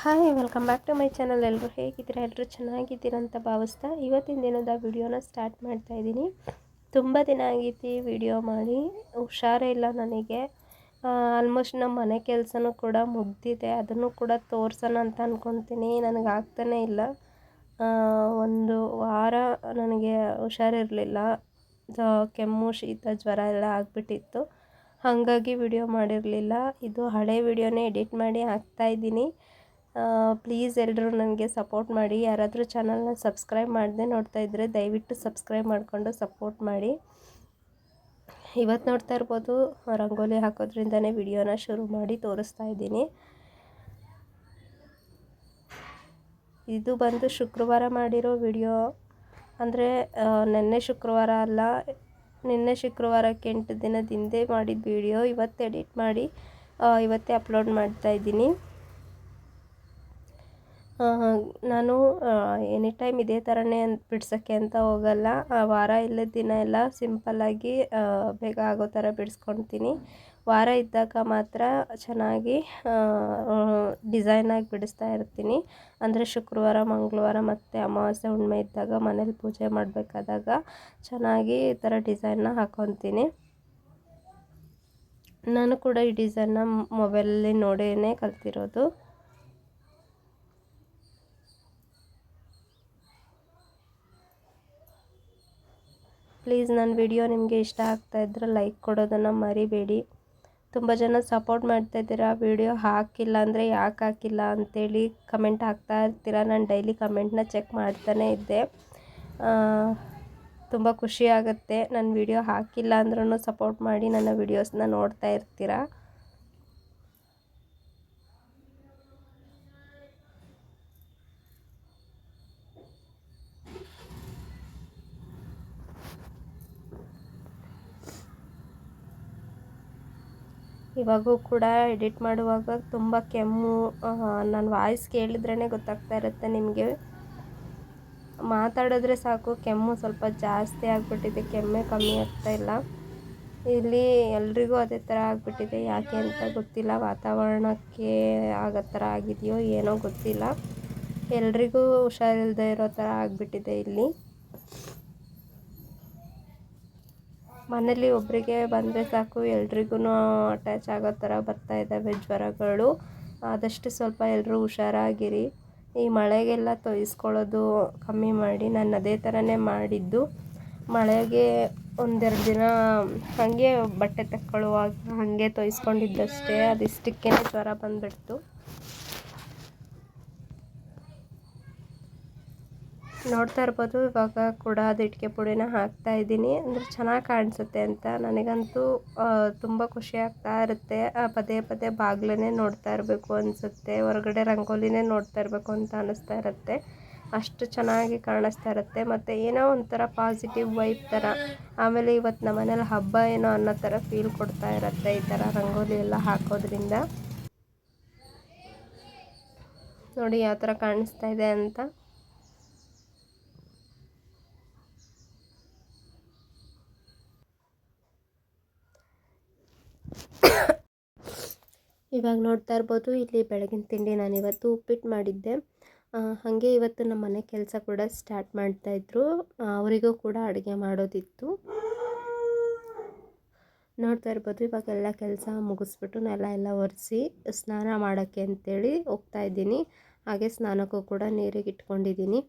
Hi welcome back to my channel ಎಲ್ಲರೂ ಹೇಗಿದ್ದೀರಾ? ಎಲ್ಲರೂ ಚೆನ್ನಾಗಿದ್ದೀರಾ ಅಂತ ಭಾವಿಸ್ತಾ ಇವತ್ತಿನ ದಿನದ ವಿಡಿಯೋನ ಸ್ಟಾರ್ಟ್ ಮಾಡ್ತಾ ಇದ್ದೀನಿ. ತುಂಬ ದಿನ ಆಗೈತಿ ವಿಡಿಯೋ ಮಾಡಿ. ಹುಷಾರೇ ಇಲ್ಲ ನನಗೆ. ಆಲ್ಮೋಸ್ಟ್ ನಮ್ಮ ಮನೆ ಕೆಲಸನೂ ಕೂಡ ಮುಗ್ದಿದೆ. ಅದನ್ನು ಕೂಡ ತೋರ್ಸೋಣ ಅಂತ ಅಂದ್ಕೊತೀನಿ ನನಗೆ ಆಗ್ತಾನೇ ಇಲ್ಲ. ಒಂದು ವಾರ ನನಗೆ ಹುಷಾರಿರಲಿಲ್ಲ. ಕೆಮ್ಮು, ಶೀತ, ಜ್ವರ ಎಲ್ಲ ಆಗಿಬಿಟ್ಟಿತ್ತು. ಹಾಗಾಗಿ ವಿಡಿಯೋ ಮಾಡಿರಲಿಲ್ಲ. ಇದು ಹಳೆ ವಿಡಿಯೋನೇ ಎಡಿಟ್ ಮಾಡಿ ಹಾಕ್ತಾಯಿದ್ದೀನಿ ಪ್ಲೀಸ್ ಎಲ್ಲರೂ ನನಗೆ ಸಪೋರ್ಟ್ ಮಾಡಿ. ಯಾರಾದರೂ ಚಾನಲ್ನ ಸಬ್ಸ್ಕ್ರೈಬ್ ಮಾಡದೆ ನೋಡ್ತಾ ಇದ್ದರೆ ದಯವಿಟ್ಟು ಸಬ್ಸ್ಕ್ರೈಬ್ ಮಾಡಿಕೊಂಡು ಸಪೋರ್ಟ್ ಮಾಡಿ. ಇವತ್ತು ನೋಡ್ತಾ ಇರ್ಬೋದು, ರಂಗೋಲಿ ಹಾಕೋದ್ರಿಂದನೇ ವಿಡಿಯೋನ ಶುರು ಮಾಡಿ ತೋರಿಸ್ತಾ ಇದ್ದೀನಿ. ಇದು ಬಂದು ಶುಕ್ರವಾರ ಮಾಡಿರೋ ವಿಡಿಯೋ. ಅಂದರೆ ನಿನ್ನೆ ಶುಕ್ರವಾರ ಅಲ್ಲ, ನಿನ್ನೆ ಶುಕ್ರವಾರಕ್ಕೆ ಎಂಟು ದಿನದ ಮಾಡಿದ ವಿಡಿಯೋ. ಇವತ್ತು ಎಡಿಟ್ ಮಾಡಿ ಇವತ್ತೇ ಅಪ್ಲೋಡ್ ಮಾಡ್ತಾ ಇದ್ದೀನಿ. ನಾನು ಎನಿ ಟೈಮ್ ಇದೇ ಥರನೇ ಬಿಡ್ಸೋಕ್ಕೆ ಅಂತ ಹೋಗಲ್ಲ. ವಾರ ಇಲ್ಲ ದಿನ ಎಲ್ಲ ಸಿಂಪಲ್ಲಾಗಿ ಬೇಗ ಆಗೋ ಥರ ಬಿಡಿಸ್ಕೊಳ್ತೀನಿ ವಾರ ಇದ್ದಾಗ ಮಾತ್ರ ಚೆನ್ನಾಗಿ ಡಿಸೈನಾಗಿ ಬಿಡಿಸ್ತಾ ಇರ್ತೀನಿ. ಅಂದರೆ ಶುಕ್ರವಾರ, ಮಂಗಳವಾರ ಮತ್ತು ಅಮಾವಾಸ್ಯೆ ಹುಣ್ಮೆ ಇದ್ದಾಗ ಮನೇಲಿ ಪೂಜೆ ಮಾಡಬೇಕಾದಾಗ ಚೆನ್ನಾಗಿ ಈ ಥರ ಡಿಸೈನ್ನ ಹಾಕೊತೀನಿ. ನಾನು ಕೂಡ ಈ ಡಿಸೈನ್ನ ಮೊಬೈಲಲ್ಲಿ ನೋಡೇ ಕಲ್ತಿರೋದು. ಪ್ಲೀಸ್ ನನ್ನ ವಿಡಿಯೋ ನಿಮಗೆ ಇಷ್ಟ ಆಗ್ತಾ ಇದ್ರೆ ಲೈಕ್ ಕೊಡೋದನ್ನು ಮರಿಬೇಡಿ. ತುಂಬ ಜನ ಸಪೋರ್ಟ್ ಮಾಡ್ತಾ ಇದ್ದೀರಾ, ವಿಡಿಯೋ ಹಾಕಿಲ್ಲ ಅಂದರೆ ಯಾಕೆ ಹಾಕಿಲ್ಲ ಅಂತೇಳಿ ಕಮೆಂಟ್ ಹಾಕ್ತಾ ಇರ್ತೀರ. ನಾನು ಡೈಲಿ ಕಮೆಂಟ್ನ ಚೆಕ್ ಮಾಡ್ತಾನೇ ಇದ್ದೆ. ತುಂಬ ಖುಷಿ ಆಗುತ್ತೆ. ನನ್ನ ವಿಡಿಯೋ ಹಾಕಿಲ್ಲ ಅಂದ್ರೂ ಸಪೋರ್ಟ್ ಮಾಡಿ ನನ್ನ ವಿಡಿಯೋಸ್ನ ನೋಡ್ತಾ ಇರ್ತೀರಾ. ಇವಾಗೂ ಕೂಡ ಎಡಿಟ್ ಮಾಡುವಾಗ ತುಂಬ ಕೆಮ್ಮು ನನ್ನ ವಾಯ್ಸ್ ಕೇಳಿದ್ರೇ ಗೊತ್ತಾಗ್ತಾ ಇರುತ್ತೆ ನಿಮಗೆ. ಮಾತಾಡಿದ್ರೆ ಸಾಕು, ಕೆಮ್ಮು ಸ್ವಲ್ಪ ಜಾಸ್ತಿ ಆಗಿಬಿಟ್ಟಿದೆ, ಕೆಮ್ಮೆ ಕಮ್ಮಿ ಆಗ್ತಾ ಇಲ್ಲ. ಇಲ್ಲಿ ಎಲ್ರಿಗೂ ಅದೇ ಥರ ಆಗಿಬಿಟ್ಟಿದೆ, ಯಾಕೆ ಅಂತ ಗೊತ್ತಿಲ್ಲ, ವಾತಾವರಣಕ್ಕೆ ಆಗೋ ಥರ ಆಗಿದೆಯೋ ಏನೋ ಗೊತ್ತಿಲ್ಲ. ಎಲ್ರಿಗೂ ಹುಷಾರಿಲ್ಲದೆ ಇರೋ ಥರ ಆಗಿಬಿಟ್ಟಿದೆ ಇಲ್ಲಿ. ಮನೇಲಿ ಒಬ್ಬರಿಗೆ ಬಂದರೆ ಸಾಕು ಎಲ್ರಿಗೂ ಅಟ್ಯಾಚ್ ಆಗೋ ಥರ ಬರ್ತಾ ಇದ್ದಾವೆ ಜ್ವರಗಳು. ಆದಷ್ಟು ಸ್ವಲ್ಪ ಎಲ್ಲರೂ ಹುಷಾರಾಗಿರಿ. ಈ ಮಳೆಗೆಲ್ಲ ತೊಯ್ಸ್ಕೊಳ್ಳೋದು ಕಮ್ಮಿ ಮಾಡಿ. ನಾನು ಅದೇ ಥರನೇ ಮಾಡಿದ್ದು. ಮಳೆಗೆ ಒಂದೆರಡು ದಿನ ಹಾಗೆ ಬಟ್ಟೆ ತಕ್ಕೊಳ್ಳುವಾಗ ಹಾಗೆ ತೊಯ್ಸ್ಕೊಂಡಿದ್ದಷ್ಟೇ. ಅದಿಷ್ಟಕ್ಕೇ ಜ್ವರ ಬಂದುಬಿಡ್ತು. ನೋಡ್ತಾ ಇರ್ಬೋದು, ಇವಾಗ ಕೂಡ ಅದು ಇಟ್ಟಿಗೆ ಪುಡಿನ ಹಾಕ್ತಾ ಇದ್ದೀನಿ. ಅಂದರೆ ಚೆನ್ನಾಗಿ ಕಾಣಿಸುತ್ತೆ ಅಂತ ನನಗಂತೂ ತುಂಬ ಖುಷಿ ಆಗ್ತಾ ಇರುತ್ತೆ. ಪದೇ ಪದೇ ಬಾಗಿಲೇ ನೋಡ್ತಾ ಇರಬೇಕು ಅನಿಸುತ್ತೆ. ಹೊರಗಡೆ ರಂಗೋಲಿನೇ ನೋಡ್ತಾ ಇರಬೇಕು ಅಂತ ಅನ್ನಿಸ್ತಾ ಇರುತ್ತೆ. ಅಷ್ಟು ಚೆನ್ನಾಗಿ ಕಾಣಿಸ್ತಾ ಇರುತ್ತೆ. ಮತ್ತು ಏನೋ ಒಂಥರ ಪಾಸಿಟಿವ್ ವೈಬ್ ಥರ ಆಮೇಲೆ ಇವತ್ತು ನಮ್ಮ ಮನೇಲಿ ಹಬ್ಬ ಏನೋ ಅನ್ನೋ ಥರ ಫೀಲ್ ಕೊಡ್ತಾ ಇರುತ್ತೆ ಈ ಥರ ರಂಗೋಲಿ ಎಲ್ಲ ಹಾಕೋದ್ರಿಂದ. ನೋಡಿ ಯಾವ ಥರ ಕಾಣಿಸ್ತಾ ಇದೆ ಅಂತ. ಇವಾಗ ನೋಡ್ತಾ ಇರ್ಬೋದು, ಇಲ್ಲಿ ಬೆಳಗಿನ ತಿಂಡಿ ನಾನು ಇವತ್ತು ಉಪ್ಪಿಟ್ಟು ಮಾಡಿದ್ದೆ. ಹಾಗೆ ಇವತ್ತು ನಮ್ಮ ಮನೆ ಕೆಲಸ ಕೂಡ ಸ್ಟಾರ್ಟ್ ಮಾಡ್ತಾಯಿದ್ರು ಅವರಿಗೂ ಕೂಡ ಅಡುಗೆ ಮಾಡೋದಿತ್ತು. ನೋಡ್ತಾ ಇರ್ಬೋದು, ಇವಾಗೆಲ್ಲ ಕೆಲಸ ಮುಗಿಸ್ಬಿಟ್ಟು ನೆಲ ಎಲ್ಲ ಒರೆಸಿ ಸ್ನಾನ ಮಾಡೋಕ್ಕೆ ಅಂತೇಳಿ ಹೋಗ್ತಾ ಇದ್ದೀನಿ. ಹಾಗೆ ಸ್ನಾನಕ್ಕೂ ಕೂಡ ನೀರಿಗೆ ಇಟ್ಕೊಂಡಿದ್ದೀನಿ.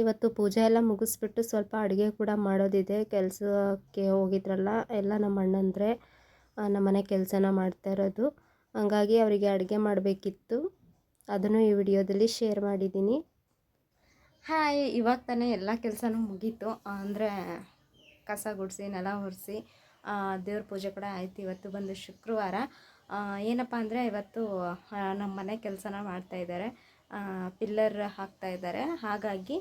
ಇವತ್ತು ಪೂಜೆ ಎಲ್ಲ ಮುಗಿಸ್ಬಿಟ್ಟು ಸ್ವಲ್ಪ ಅಡುಗೆ ಕೂಡ ಮಾಡೋದಿದೆ. ಕೆಲಸಕ್ಕೆ ಹೋಗಿದ್ರಲ್ಲ, ಎಲ್ಲ ನಮ್ಮ ಅಣ್ಣಂದ್ರೆ ನಮ್ಮ ಮನೆ ಕೆಲಸನ ಮಾಡ್ತಾ ಇರೋದು. ಹಂಗಾಗಿ ಅವರಿಗೆ ಅಡುಗೆ ಮಾಡಬೇಕಿತ್ತು. ಅದನ್ನು ಈ ವಿಡಿಯೋದಲ್ಲಿ ಶೇರ್ ಮಾಡಿದ್ದೀನಿ. ಹಾಯ್, ಇವಾಗ ತಾನೇ ಎಲ್ಲ ಕೆಲಸನೂ ಮುಗೀತು. ಅಂದರೆ ಕಸ ಗುಡಿಸಿ, ನೆಲ ಒರೆಸಿ ದೇವ್ರ ಪೂಜೆ ಕೂಡ ಆಯ್ತು ಇವತ್ತು ಬಂದು ಶುಕ್ರವಾರ. ಏನಪ್ಪ ಅಂದರೆ ಇವತ್ತು ನಮ್ಮ ಮನೆ ಕೆಲಸನ ಮಾಡ್ತಾಯಿದ್ದಾರೆ ಪಿಲ್ಲರ್ ಹಾಕ್ತಾ ಇದ್ದಾರೆ. ಹಾಗಾಗಿ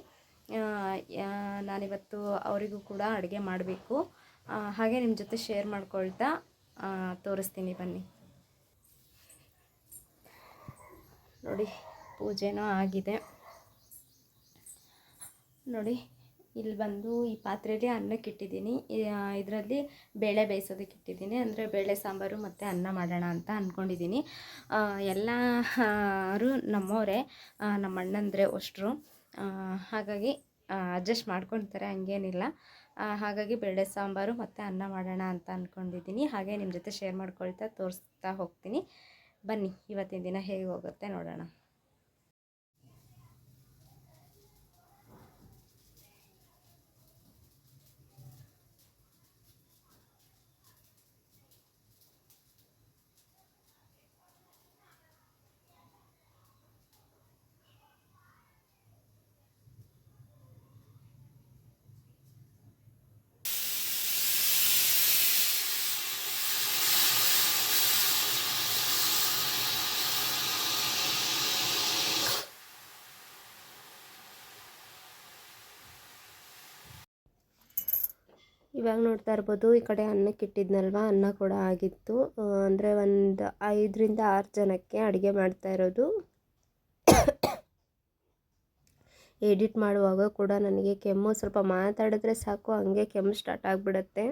ನಾನಿವತ್ತು ಅವರಿಗೂ ಕೂಡ ಅಡುಗೆ ಮಾಡಬೇಕು. ಹಾಗೆ ನಿಮ್ಮ ಜೊತೆ ಶೇರ್ ಮಾಡ್ಕೊಳ್ತಾ ತೋರಿಸ್ತೀನಿ ಬನ್ನಿ. ನೋಡಿ, ಪೂಜೆನೂ ಆಗಿದೆ. ನೋಡಿ ಇಲ್ಲಿ ಬಂದು ಈ ಪಾತ್ರೆಯಲ್ಲಿ ಅನ್ನಕ್ಕೆ ಇಟ್ಟಿದ್ದೀನಿ. ಇದರಲ್ಲಿ ಬೇಳೆ ಬೇಯಿಸೋದಕ್ಕೆ ಇಟ್ಟಿದ್ದೀನಿ. ಅಂದರೆ ಬೇಳೆ ಸಾಂಬಾರು ಮತ್ತು ಅನ್ನ ಮಾಡೋಣ ಅಂತ ಅಂದ್ಕೊಂಡಿದ್ದೀನಿ ಎಲ್ಲರೂ ನಮ್ಮವರೇ ನಮ್ಮ ಅಣ್ಣಂದ್ರೆ ಅಷ್ಟರು. ಹಾಗಾಗಿ ಅಡ್ಜಸ್ಟ್ ಮಾಡ್ಕೊತಾರೆ, ಹಂಗೇನಿಲ್ಲ. ಹಾಗಾಗಿ ಬೇಳೆ ಸಾಂಬಾರು ಮತ್ತು ಅನ್ನ ಮಾಡೋಣ ಅಂತ ಅಂದ್ಕೊಂಡಿದ್ದೀನಿ ಹಾಗೆ ನಿಮ್ಮ ಜೊತೆ ಶೇರ್ ಮಾಡ್ಕೊಳ್ತಾ ತೋರಿಸ್ತಾ ಹೋಗ್ತೀನಿ. ಬನ್ನಿ, ಇವತ್ತಿನ ದಿನ ಹೇಗೆ ಹೋಗುತ್ತೆ ನೋಡೋಣ. ಇವಾಗ ನೋಡ್ತಾ ಇರ್ಬೋದು ಈ ಕಡೆ ಅನ್ನಕ್ಕೆ ಇಟ್ಟಿದ್ನಲ್ವ? ಅನ್ನ ಕೂಡ ಆಗಿತ್ತು. ಅಂದರೆ ಒಂದು ಐದರಿಂದ ಆರು ಜನಕ್ಕೆ ಅಡುಗೆ ಮಾಡ್ತಾ ಇರೋದು. ಎಡಿಟ್ ಮಾಡುವಾಗ ಕೂಡ ನನಗೆ ಕೆಮ್ಮು. ಸ್ವಲ್ಪ ಮಾತಾಡಿದ್ರೆ ಸಾಕು, ಹಂಗೆ ಕೆಮ್ಮು ಸ್ಟಾರ್ಟ್ ಆಗಿಬಿಡತ್ತೆ.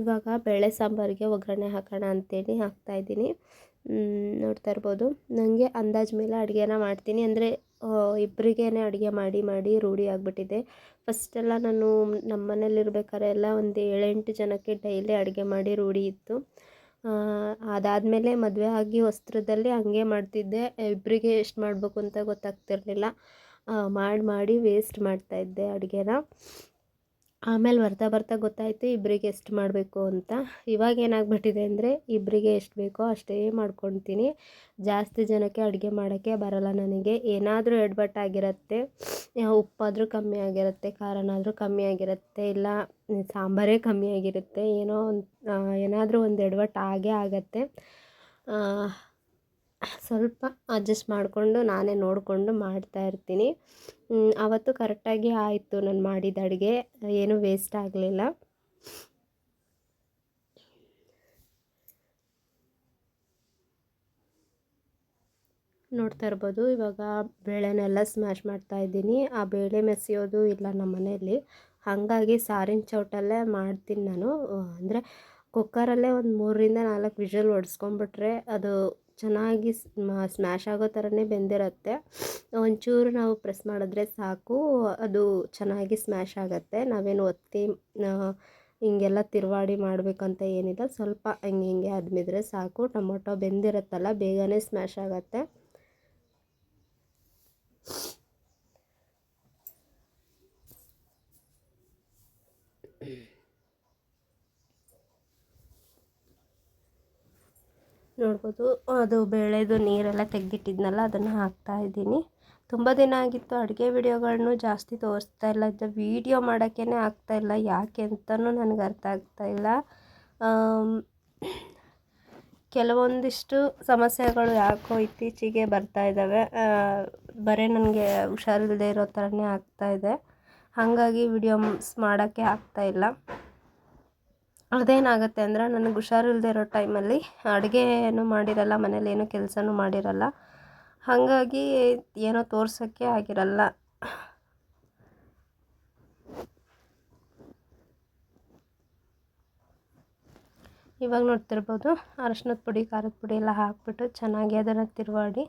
ಇವಾಗ ಬೇಳೆ ಸಾಂಬಾರಿಗೆ ಒಗ್ಗರಣೆ ಹಾಕೋಣ ಅಂತೇಳಿ ಹಾಕ್ತಾಯಿದ್ದೀನಿ ನೋಡ್ತಾ ಇರ್ಬೋದು. ನನಗೆ ಅಂದಾಜು ಮೇಲೆ ಅಡುಗೆನ ಮಾಡ್ತೀನಿ. ಅಂದರೆ ಇಬ್ಬರಿಗೇ ಅಡುಗೆ ಮಾಡಿ ಮಾಡಿ ರೂಢಿ ಆಗಿಬಿಟ್ಟಿದೆ. ಫಸ್ಟೆಲ್ಲ ನಾನು ನಮ್ಮ ಮನೇಲಿರ್ಬೇಕಾದ್ರೆ ಎಲ್ಲ ಒಂದು ಏಳೆಂಟು ಜನಕ್ಕೆ ಡೈಲಿ ಅಡುಗೆ ಮಾಡಿ ರೂಢಿ ಇತ್ತು. ಅದಾದಮೇಲೆ ಮದುವೆ ಆಗಿ ವಸ್ತ್ರದಲ್ಲಿ ಹಂಗೆ ಮಾಡ್ತಿದ್ದೆ. ಇಬ್ಬರಿಗೆ ಎಷ್ಟು ಮಾಡಬೇಕು ಅಂತ ಗೊತ್ತಾಗ್ತಿರಲಿಲ್ಲ. ಮಾಡಿ ಮಾಡಿ ವೇಸ್ಟ್ ಮಾಡ್ತಾಯಿದ್ದೆ ಅಡುಗೆನ. ಆಮೇಲೆ ಬರ್ತಾ ಬರ್ತಾ ಗೊತ್ತಾಯಿತು ಇಬ್ಬರಿಗೆ ಎಷ್ಟು ಮಾಡಬೇಕು ಅಂತ. ಇವಾಗ ಏನಾಗ್ಬಿಟ್ಟಿದೆ ಅಂದರೆ ಇಬ್ಬರಿಗೆ ಎಷ್ಟು ಬೇಕೋ ಅಷ್ಟೇ ಮಾಡ್ಕೊತೀನಿ ಜಾಸ್ತಿ ಜನಕ್ಕೆ ಅಡುಗೆ ಮಾಡೋಕ್ಕೆ ಬರಲ್ಲ ನನಗೆ. ಏನಾದರೂ ಎಡ್ಬಟ್ಟಾಗಿರುತ್ತೆ ಉಪ್ಪಾದರೂ ಕಮ್ಮಿ ಆಗಿರುತ್ತೆ ಖಾರನಾದರೂ ಕಮ್ಮಿ ಆಗಿರುತ್ತೆ, ಇಲ್ಲ ಸಾಂಬಾರೇ ಕಮ್ಮಿ ಆಗಿರುತ್ತೆ, ಏನೋ ಒಂದು ಏನಾದರೂ ಒಂದು ಎಡವಟ್ಟು ಆಗೇ ಆಗುತ್ತೆ. ಸ್ವಲ್ಪ ಅಡ್ಜಸ್ಟ್ ಮಾಡಿಕೊಂಡು ನಾನೇ ನೋಡಿಕೊಂಡು ಮಾಡ್ತಾ ಇರ್ತೀನಿ. ಆವತ್ತು ಕರೆಕ್ಟಾಗಿ ಆಯಿತು ನಾನು ಮಾಡಿದ ಅಡುಗೆ. ಏನೂ ವೇಸ್ಟ್ ಆಗಲಿಲ್ಲ. ನೋಡ್ತಾ ಇರ್ಬೋದು, ಇವಾಗ ಬೇಳೆನೆಲ್ಲ ಸ್ಮ್ಯಾಶ್ ಮಾಡ್ತಾ ಇದ್ದೀನಿ. ಆ ಬೇಳೆ ಮೆಸಿಯೋದು ಇಲ್ಲ ನಮ್ಮ ಮನೆಯಲ್ಲಿ ಹಾಗಾಗಿ ಸಾರಿನ ಚೌಟಲ್ಲೇ ಮಾಡ್ತೀನಿ ನಾನು. ಅಂದರೆ ಕುಕ್ಕರಲ್ಲೇ ಒಂದು ಮೂರರಿಂದ ನಾಲ್ಕು ವಿಷಲ್ ಹೊಡೆಸ್ಕೊಂಬಿಟ್ರೆ ಅದು ಚೆನ್ನಾಗಿ ಸ್ಮ್ಯಾಶ್ ಆಗೋ ಥರನೇ ಬೆಂದಿರುತ್ತೆ. ಒಂಚೂರು ನಾವು ಪ್ರೆಸ್ ಮಾಡಿದ್ರೆ ಸಾಕು, ಅದು ಚೆನ್ನಾಗಿ ಸ್ಮ್ಯಾಶ್ ಆಗುತ್ತೆ. ನಾವೇನು ಒತ್ತಿ ಹಿಂಗೆಲ್ಲ ತಿರುವಾಡಿ ಮಾಡಬೇಕಂತ ಏನಿಲ್ಲ. ಸ್ವಲ್ಪ ಹಂಗೆ ಹಿಂಗೆ ಅದ್ಮಿದ್ರೆ ಸಾಕು. ಟೊಮೊಟೊ ಬೆಂದಿರುತ್ತಲ್ಲ, ಬೇಗನೆ ಸ್ಮ್ಯಾಶ್ ಆಗುತ್ತೆ. ನೋಡ್ಬೋದು. ಅದು ಬೇಳೆದು ನೀರೆಲ್ಲ ತೆಗೆದಿಟ್ಟಿದ್ನಲ್ಲ, ಅದನ್ನು ಹಾಕ್ತಾ ಇದ್ದೀನಿ. ತುಂಬ ದಿನ ಆಗಿತ್ತು, ಅಡುಗೆ ವಿಡಿಯೋಗಳನ್ನು ಜಾಸ್ತಿ ತೋರಿಸ್ತಾ ಇಲ್ಲ. ಇದು ವೀಡಿಯೋ ಮಾಡೋಕ್ಕೇ ಇಲ್ಲ. ಯಾಕೆ ಅಂತಲೂ ನನಗೆ ಅರ್ಥ ಆಗ್ತಾಯಿಲ್ಲ ಕೆಲವೊಂದಿಷ್ಟು ಸಮಸ್ಯೆಗಳು ಯಾಕೋ ಇತ್ತೀಚೆಗೆ ಬರ್ತಾ ಇದ್ದಾವೆ. ಬರೀ ನನಗೆ ಹುಷಾರಿಲ್ಲದೆ ಇರೋ ಥರನೇ ಆಗ್ತಾಯಿದೆ ಹಾಗಾಗಿ ವಿಡಿಯೋಸ್ ಮಾಡೋಕ್ಕೆ ಆಗ್ತಾಯಿಲ್ಲ ಅದೇನಾಗುತ್ತೆ ಅಂದರೆ ನನಗೆ ಹುಷಾರಿಲ್ಲದೆ ಇರೋ ಟೈಮಲ್ಲಿ ಅಡುಗೆನೂ ಮಾಡಿರಲ್ಲ, ಮನೇಲಿ ಏನೂ ಕೆಲಸನೂ ಮಾಡಿರಲ್ಲ. ಹಾಗಾಗಿ ಏನೋ ತೋರ್ಸೋಕ್ಕೆ ಆಗಿರಲ್ಲ. ಇವಾಗ ನೋಡ್ತಿರ್ಬೋದು ಅರಶಿನದ ಪುಡಿ, ಖಾರದ ಪುಡಿ ಎಲ್ಲ ಹಾಕ್ಬಿಟ್ಟು ಚೆನ್ನಾಗಿ ಅದನ್ನು ತಿರುವಾಡಿ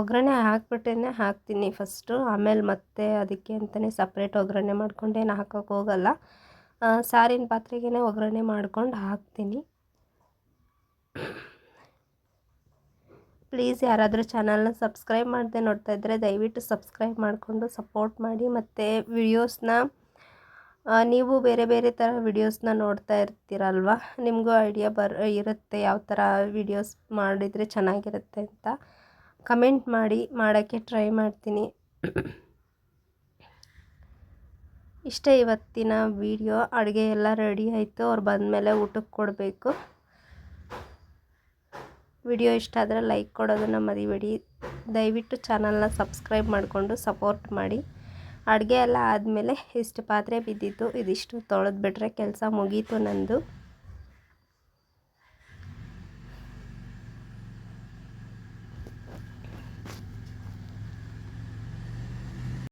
ಒಗ್ಗರಣೆ ಹಾಕ್ಬಿಟ್ಟೇ ಹಾಕ್ತೀನಿ ಫಸ್ಟು. ಆಮೇಲೆ ಮತ್ತೆ ಅದಕ್ಕೆ ಅಂತಲೇ ಸಪ್ರೇಟ್ ಒಗ್ಗರಣೆ ಮಾಡ್ಕೊಂಡೇನು ಹಾಕೋಕೆ ಹೋಗಲ್ಲ. ಸಾರಿನ ಪಾತ್ರೆಗೇ ಒಗ್ಗರಣೆ ಮಾಡ್ಕೊಂಡು ಹಾಕ್ತೀನಿ. ಪ್ಲೀಸ್ ಯಾರಾದರೂ ಚಾನಲ್ನ ಸಬ್ಸ್ಕ್ರೈಬ್ ಮಾಡದೆ ನೋಡ್ತಾ ಇದ್ದರೆ ದಯವಿಟ್ಟು ಸಬ್ಸ್ಕ್ರೈಬ್ ಮಾಡಿಕೊಂಡು ಸಪೋರ್ಟ್ ಮಾಡಿ ಮತ್ತು ವಿಡಿಯೋಸ್ನ ನೀವು ಬೇರೆ ಬೇರೆ ಥರ ವಿಡಿಯೋಸ್ನ ನೋಡ್ತಾ ಇರ್ತೀರಲ್ವ? ನಿಮಗೂ ಐಡಿಯಾ ಬರ್, ಇರುತ್ತೆ ಯಾವ ಥರ ವಿಡಿಯೋಸ್ ಮಾಡಿದರೆ ಚೆನ್ನಾಗಿರುತ್ತೆ ಅಂತ. ಕಮೆಂಟ್ ಮಾಡಿ, ಮಾಡೋಕ್ಕೆ ಟ್ರೈ ಮಾಡ್ತೀನಿ. ಇಷ್ಟೇ ಇವತ್ತಿನ ವೀಡಿಯೋ ಅಡುಗೆ ಎಲ್ಲ ರೆಡಿ ಆಯಿತು. ಅವ್ರು ಬಂದಮೇಲೆ ಊಟಕ್ಕೆ ಕೊಡಬೇಕು. ವಿಡಿಯೋ ಇಷ್ಟ ಆದರೆ ಲೈಕ್ ಕೊಡೋದನ್ನು ಮರಿಬೇಡಿ. ದಯವಿಟ್ಟು ಚಾನಲ್ನ ಸಬ್ಸ್ಕ್ರೈಬ್ ಮಾಡಿಕೊಂಡು ಸಪೋರ್ಟ್ ಮಾಡಿ. ಅಡುಗೆ ಎಲ್ಲ ಆದಮೇಲೆ ಇಷ್ಟು ಪಾತ್ರೆ ಬಿದ್ದಿತ್ತು ಇದಿಷ್ಟು. ತೊಳೆದ್ಬಿಟ್ರೆ ಕೆಲಸ ಮುಗೀತು ನಂದು.